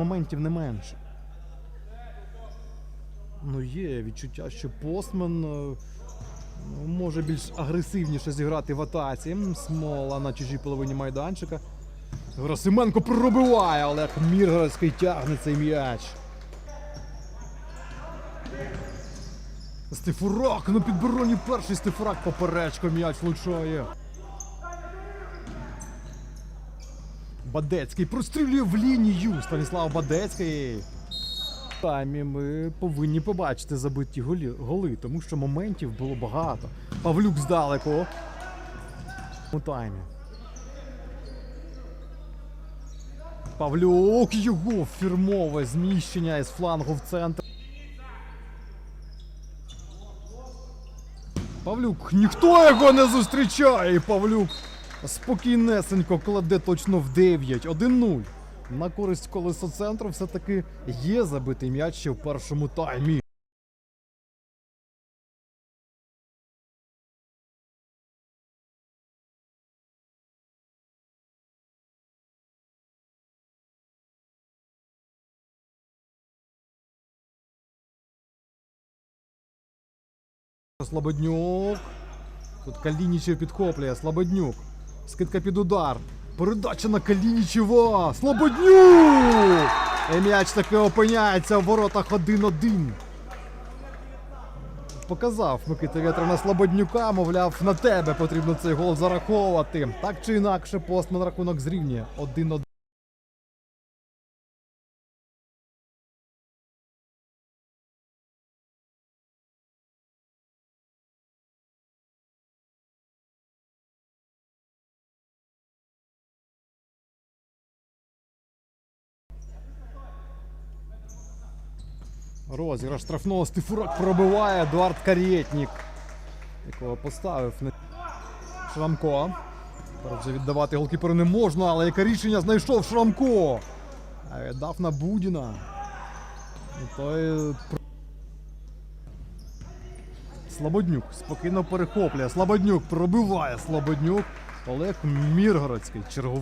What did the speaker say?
моментів не менше. Ну, є відчуття, що постмен е, ну, може більш агресивніше зіграти в атаці. Смола на чужій половині майданчика. Грасименко пробиває, як Міргородський тягне цей м'яч. Стефурак на підбороні перший Стефурак поперечко м'яч влучає. Бадецький прострілює в лінію. Станіслав Бадецький. Таймі ми повинні побачити забиті голі, голи, тому що моментів було багато. Павлюк здалеку. У таймі. Павлюк його фірмове зміщення із флангу в центр. Павлюк, ніхто його не зустрічає. Павлюк спокійнесенько кладе точно в 9. 1-0. На користь колесо центру все-таки є забитий м'яч ще в першому таймі. Слободнюк. Тут Калінічев підхоплює. Слободнюк. Скидка під удар. Передача на Калінічева. Слободню! І м'яч таки опиняється в воротах 1-1. Показав Микита Вєтров на Слободнюка, мовляв, на тебе потрібно цей гол зараховувати. Так чи інакше, постман рахунок зрівнює 1-1. Розіграш штрафного Стефурак пробиває Едуард Карєтнік, якого поставив Шрамко. Тепер вже віддавати голкіперу не можна, але яке рішення знайшов Шрамко. А на Будіна. І той... Слободнюк спокійно перехоплює. Слободнюк пробиває Слободнюк. Олег Міргородський черговий.